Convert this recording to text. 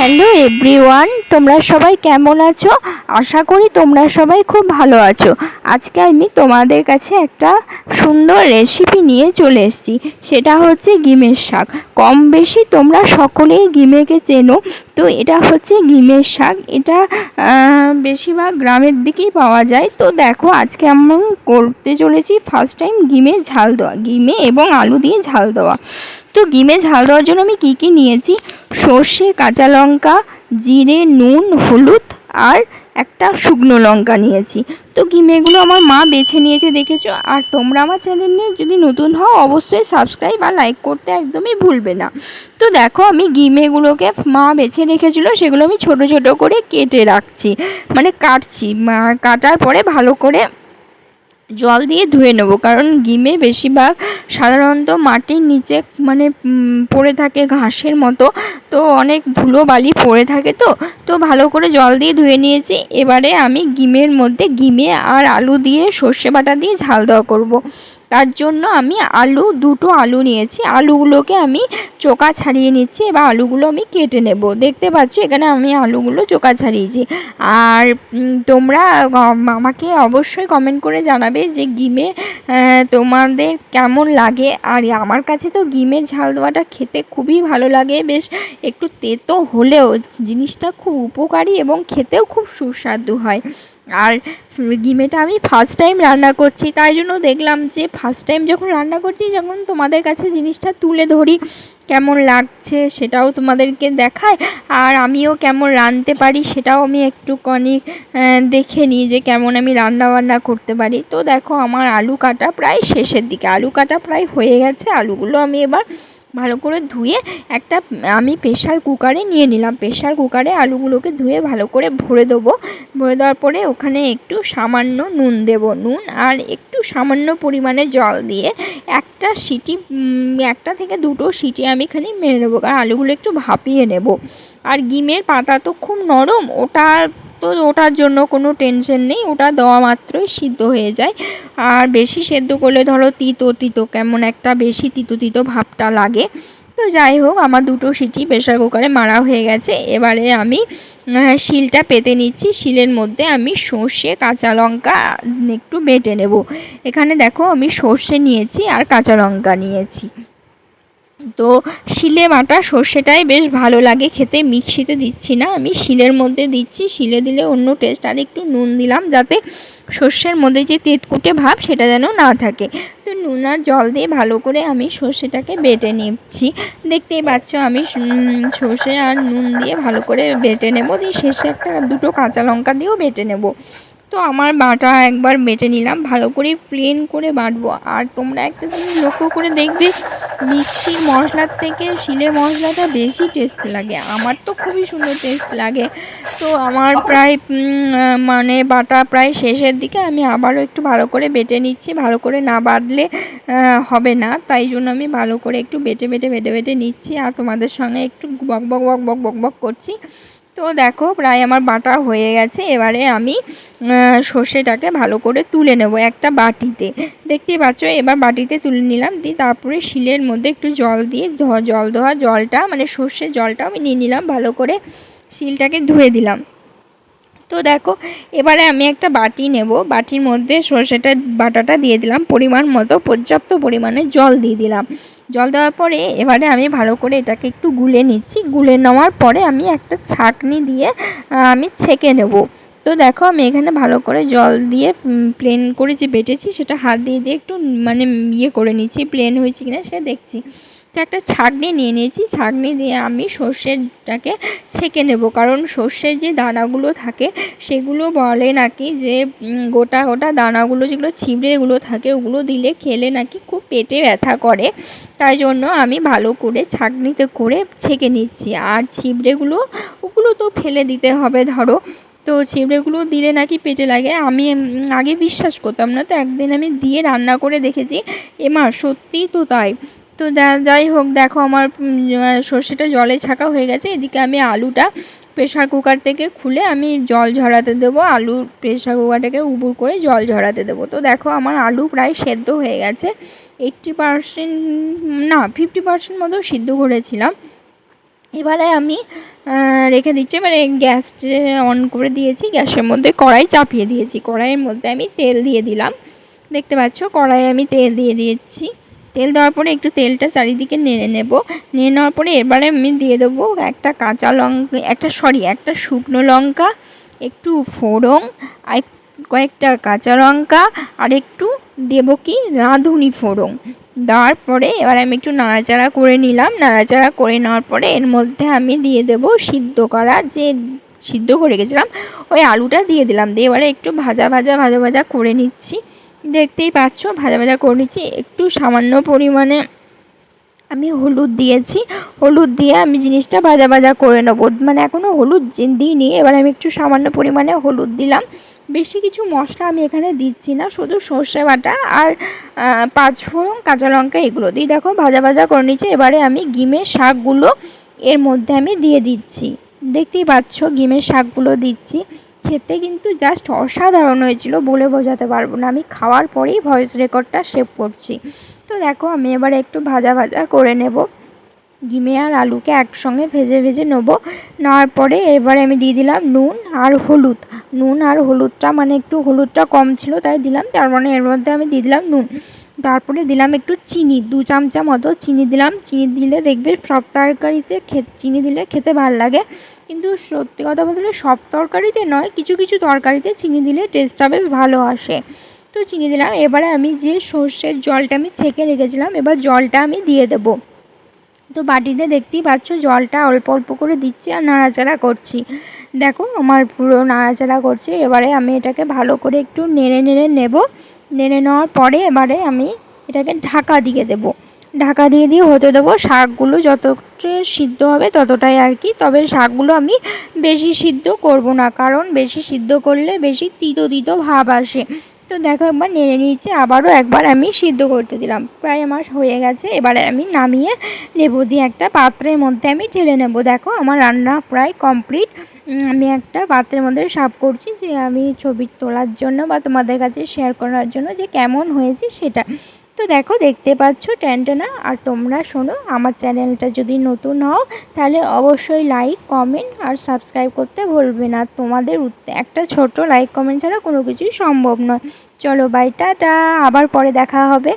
Hello everyone তোমরা সবাই কেমন আছো? আশা করি তোমরা সবাই খুব ভালো আছো। আজকে আমি তোমাদের কাছে একটা সুন্দর রেসিপি নিয়ে চলে এসেছি। সেটা হচ্ছে গিমের শাক। কম বেশি তোমরা সকলেই গিমেকে চেনো। তো এটা হচ্ছে গিমের শাক। এটা বেশিরভাগ গ্রামের দিকেই পাওয়া যায়। তো দেখো, আজকে আমরা করতে চলেছি ফার্স্ট টাইম গিমে ঝাল দেওয়া গিমে এবং আলু দিয়ে ঝাল দেওয়া। তো গিমে ঝাল দেওয়ার জন্য আমি কী কী নিয়েছি? সর্ষে, কাঁচা লঙ্কা, জিরে, নুন, হলুদ আর একটা শুকনো লঙ্কা নিয়েছি। তো কিমেগুলো আমার মা বেছে নিয়েছে দেখেছ? আর তোমরা আমার চ্যানেলে যদি নতুন হও, অবশ্যই সাবস্ক্রাইব আর লাইক করতে একদমই ভুলবে না। তো দেখো, আমি গিমেগুলোকে মা বেছে রেখেছিল, সেগুলো আমি ছোট ছোট করে কেটে রাখছি। মানে কাটছি কাটার পরে ভালো করে জল দিয়ে ধুয়ে নেব। কারণ গিমে বেশিরভাগ সাধারণত মাটির নিচে মানে পড়ে থাকে ঘাসের মতো। তো অনেক ধুলো বালি পড়ে থাকে তো। তো ভালো করে জল দিয়ে ধুয়ে নিয়েছি। এবারে আমি গিমের মধ্যে গিমে আর আলু দিয়ে সর্ষে বাটা দিয়ে ঝাল দেওয়া করব। তার জন্য আমি আলু, দুটো আলু নিয়েছি। আলুগুলোকে আমি চোকা ছাড়িয়ে নিচ্ছি, এবার আলুগুলো আমি কেটে নেব। দেখতে পাচ্ছ, এখানে আমি আলুগুলো চোকা ছাড়িয়েছি। আর তোমরা আমাকে অবশ্যই কমেন্ট করে জানাবে যে গিমে তোমাদের কেমন লাগে। আর আমার কাছে তো গিমের ঝাল দেওয়াটা খেতে খুবই ভালো লাগে। বেশ একটু তেতো হলেও জিনিসটা খুব উপকারী এবং খেতেও খুব সুস্বাদু হয়। আর গিমেটা আমি ফার্স্ট টাইম রান্না করছি, তাই জন্য দেখলাম যে ফার্স্ট টাইম যখন রান্না করছি, যখন তোমাদের কাছে জিনিসটা তুলে ধরি, কেমন লাগছে সেটাও তোমাদেরকে দেখায় আর আমিও কেমন রাঁধতে পারি সেটাও আমি একটুখানি দেখে নিই যে কেমন আমি রান্না বান্না করতে পারি। তো দেখো, আমার আলু কাটা প্রায় শেষের দিকে, আলু কাটা প্রায় হয়ে গেছে, আলুগুলো আমি এবার ভালো করে ধুয়ে একটা, আমি প্রেশার কুকারে নিয়ে নিলাম। প্রেশার কুকারে আলুগুলোকে ধুয়ে ভালো করে ভরে দেবো। ভরে দেওয়ার পরে ওখানে একটু সামান্য নুন দেব। নুন আর একটু সামান্য পরিমাণে জল দিয়ে একটা সিটি একটা থেকে দুটো সিটি আমি এখানে মেরে নেব কারণ আলুগুলো একটু ভাপিয়ে নেব। আর গিমের পাতা তো খুব নরম, ওটা তো ওটার জন্য কোনো টেনশন নেই, ওটা দেওয়া মাত্রই সিদ্ধ হয়ে যায়। আর বেশি সেদ্ধ করলে ধরো তিতো তিতো, কেমন একটা বেশি তিতো তিতো ভাবটা লাগে। তো যাই হোক, আমার দুটো সিটি প্রেশার কুকারে মারা হয়ে গেছে। এবারে আমি শিলটা পেতে নিচ্ছি। শিলের মধ্যে আমি সর্ষে, কাঁচা লঙ্কা একটু বেটে নেব। এখানে দেখো আমি সর্ষে নিয়েছি আর কাঁচা লঙ্কা নিয়েছি। তো শিলে বাটা সর্ষেটাই বেশ ভালো লাগে খেতে। মিক্সিতে দিচ্ছি না আমি, শিলের মধ্যে দিচ্ছি। শিলে দিলে অন্য টেস্ট আর একটু নুন দিলাম যাতে সর্ষের মধ্যে যে তেতকুটে ভাব সেটা যেন না থাকে। তো নুন আর জল দিয়ে ভালো করে আমি সর্ষেটাকে বেটে নিচ্ছি। দেখতেই পাচ্ছ আমি সর্ষে আর নুন দিয়ে ভালো করে বেটে নেব। দিয়ে শেষে একটা দুটো কাঁচা লঙ্কা দিয়েও বেটে নেব। তো আমার বাটা একবার বেটে নিলাম, ভালো করে প্লেন করে বাটবো। আর তোমরা একটা জিনিস লক্ষ্য করে দেখবে মিক্সি মশলার থেকে শিলে মশলাটা বেশি টেস্ট লাগে। আমার তো খুবই সুন্দর টেস্ট লাগে। তো আমার প্রায় মানে বাটা প্রায় শেষের দিকে আমি আবারও একটু ভালো করে বেটে নিচ্ছি। ভালো করে না বাটলে হবে না। তাই জন্য আমি ভালো করে একটু বেটে বেটে বেটে বেটে নিচ্ছি। আর তোমাদের সঙ্গে একটু বক বক বক বক বক বক করছি। তো দেখো প্রায় আমার বাটা হয়ে গেছে। এবারে আমি সর্ষেটাকে ভালো করে তুলে নেব একটা বাটিতে। দেখতেই পাচ্ছ, এবার বাটিতে তুলে নিলাম। দিয়ে তারপরে শিলের মধ্যে একটু জল দিয়ে জল দেওয়া জলটা মানে সর্ষের জলটা আমি নিয়ে নিলাম, ভালো করে শিলটাকে ধুয়ে দিলাম। তো দেখো, এবারে আমি একটা বাটি নেব। বাটির মধ্যে সর্ষেটা, বাটাটা দিয়ে দিলাম, পরিমাণ মতো, পর্যাপ্ত পরিমাণে জল দিয়ে দিলাম। জল দেওয়ার পরে এবারে আমি ভালো করে এটাকে একটু গুলে নিচ্ছি। গুলে নেওয়ার পরে আমি একটা ছাঁকনি দিয়ে আমি ছেঁকে নেব। তো দেখো আমি এখানে ভালো করে জল দিয়ে প্লেন করে যে বেটেছি সেটা হাত দিয়ে দিয়ে একটু মানে ইয়ে করে নিচ্ছি প্লেন হয়েছে কিনা সে দেখছি। একটা ছাঁকনি নিয়ে নিয়েছি। ছাঁকনি দিয়ে আমি সর্ষেটাকে ছেঁকে নেব। কারণ সর্ষের যে দানাগুলো থাকে, সেগুলো বলে নাকি যে গোটা গোটা দানাগুলো যেগুলো ছিবড়েগুলো থাকে, ওগুলো দিলে খেলে নাকি খুব পেটে ব্যথা করে। তাই জন্য আমি ভালো করে ছাঁকনিতে করে ছেঁকে নিচ্ছি। আর ছিবড়েগুলো, ওগুলো তো ফেলে দিতে হবে, ধরো। তো ছিবড়েগুলো দিলে নাকি পেটে লাগে। আমি আগে বিশ্বাস করতাম না। তো একদিন আমি দিয়ে রান্না করে দেখেছি। এমা সত্যিই তো তাই। তো যাই হোক, দেখো আমার সর্ষেটা জলে ছাকা হয়ে গেছে। এদিকে আমি আলুটা প্রেশার কুকার থেকে খুলে আমি জল ঝরাতে দেবো। আলু প্রেশার কুকারটাকে উবুর করে জল ঝরাতে দেবো। তো দেখো আমার আলু প্রায় সেদ্ধ হয়ে গেছে। এইট্টি পারসেন্ট, না, ফিফটি পারসেন্ট মতো সিদ্ধ করেছিলাম। এবারে আমি রেখে দিচ্ছি। এবারে গ্যাস অন করে দিয়েছি। গ্যাসের মধ্যে কড়াই চাপিয়ে দিয়েছি। কড়াইয়ের মধ্যে আমি তেল দিয়ে দিলাম। দেখতে পাচ্ছ, কড়াইয়ে আমি তেল দিয়ে দিয়েছি। তেল দেওয়ার পরে একটু তেলটা চারিদিকে নেড়ে নেব। নিয়ে নেওয়ার পরে এবারে আমি দিয়ে দেবো একটা কাঁচা লঙ্কা, একটা সরি একটা শুকনো লঙ্কা, একটু ফোড়ন, আর কয়েকটা কাঁচা লঙ্কা, আর একটু দেবো কি রাঁধুনি ফোড়ন। দেওয়ার পরে এবার আমি একটু নাড়াচাড়া করে নিলাম। নাড়াচাড়া করে নেওয়ার পরে এর মধ্যে আমি দিয়ে দেবো সিদ্ধ করা যে সিদ্ধ করে গেছিলাম ওই আলুটা দিয়ে দিলাম। দিয়ে এবারে একটু ভাজা ভাজা ভাজা ভাজা করে নিচ্ছি। দেখতেই পাচ্ছ, ভাজা ভাজা করে নিচ্ছি। একটু সামান্য পরিমাণে আমি হলুদ দিয়েছি। হলুদ দিয়ে আমি জিনিসটা ভাজা ভাজা করে নেব। মানে এখনও হলুদ দিইনি, এবার আমি একটু সামান্য পরিমাণে হলুদ দিলাম। বেশি কিছু মশলা আমি এখানে দিচ্ছি না, শুধু সর্ষে বাটা আর পাঁচ ফোড়ন কাঁচা লঙ্কা এগুলো দিয়ে দেখো, ভাজা ভাজা করে নিচ্ছি। এবারে আমি গিমের শাকগুলো এর মধ্যে আমি দিয়ে দিচ্ছি। দেখতেই পাচ্ছ, গিমের শাকগুলো দিচ্ছি। খেতে কিন্তু জাস্ট অসাধারণ হয়েছিল বলে বোঝাতে পারব না। আমি খাওয়ার পরেই ভয়েস রেকর্ডটা সেভ করছি। তো দেখো, আমি এবার একটু ভাজা ভাজা করে নেব। ডিমে আর আলুকে একসঙ্গে ভেজে ভেজে নেব। নেওয়ার পরে এবারে আমি দিয়ে দিলাম নুন আর হলুদ। নুন আর হলুদটা মানে একটু হলুদটা কম ছিল, তাই দিলাম। তার মানে এর মধ্যে আমি দিয়ে দিলাম নুন। তারপরে দিলাম একটু চিনি, দু চামচা মতো চিনি দিলাম। চিনি দিলে দেখবে সব তরকারিতে চিনি দিলে খেতে ভালো লাগে। কিন্তু সত্যি কথা বলতে সব তরকারিতে নয়, কিছু কিছু তরকারিতে চিনি দিলে টেস্টটা বেশ ভালো আসে। তো চিনি দিলাম, এবারে আমি যে সর্ষের জলটা আমি ছেঁকে রেখেছিলাম, এবার জলটা আমি দিয়ে দেবো। তো বাটিতে দেখতেই পাচ্ছ জলটা অল্প অল্প করে দিচ্ছি আর নাড়াচাড়া করছি। দেখো আমার পুরো নাড়াচাড়া করছে, এবারে আমি এটাকে ভালো করে একটু নেড়ে নেড়ে নেব। নেড়ে নেওয়ার পরে এবারে আমি এটাকে ঢাকা দিয়ে দেব। ঢাকা দিয়ে দিয়ে হতে দেবো শাকগুলো যতটা সিদ্ধ হবে ততটাই আর কি। তবে শাকগুলো আমি বেশি সিদ্ধ করব না, কারণ বেশি সিদ্ধ করলে বেশি তিতো তিতো ভাব আসে। তো দেখো একবার নেড়ে নিয়েছি, আবারও একবার আমি সিদ্ধ করতে দিলাম। প্রায় আমার হয়ে গেছে, এবারে আমি নামিয়ে লেবু দিয়ে একটা পাত্রের মধ্যে আমি ঢেলে নেব। দেখো আমার রান্না প্রায় কমপ্লিট। আমি একটা পাত্রের মধ্যে সাফ করছি যে আমি ছবি তোলার জন্য বা তোমাদের কাছে শেয়ার করার জন্য যে কেমন হয়েছে সেটা। তো দেখো, দেখতে পাচ্ছ ট্যানটানা। আর তোমরা শোনো, আমার চ্যানেলটা যদি নতুন হও, তাহলে অবশ্যই লাইক কমেন্ট আর সাবস্ক্রাইব করতে ভুলবে না। তোমাদের একটা ছোট লাইক কমেন্ট ছাড়া কোনো কিছুই সম্ভব নয়। চলো বাই টাটা। আবার পরে দেখা হবে।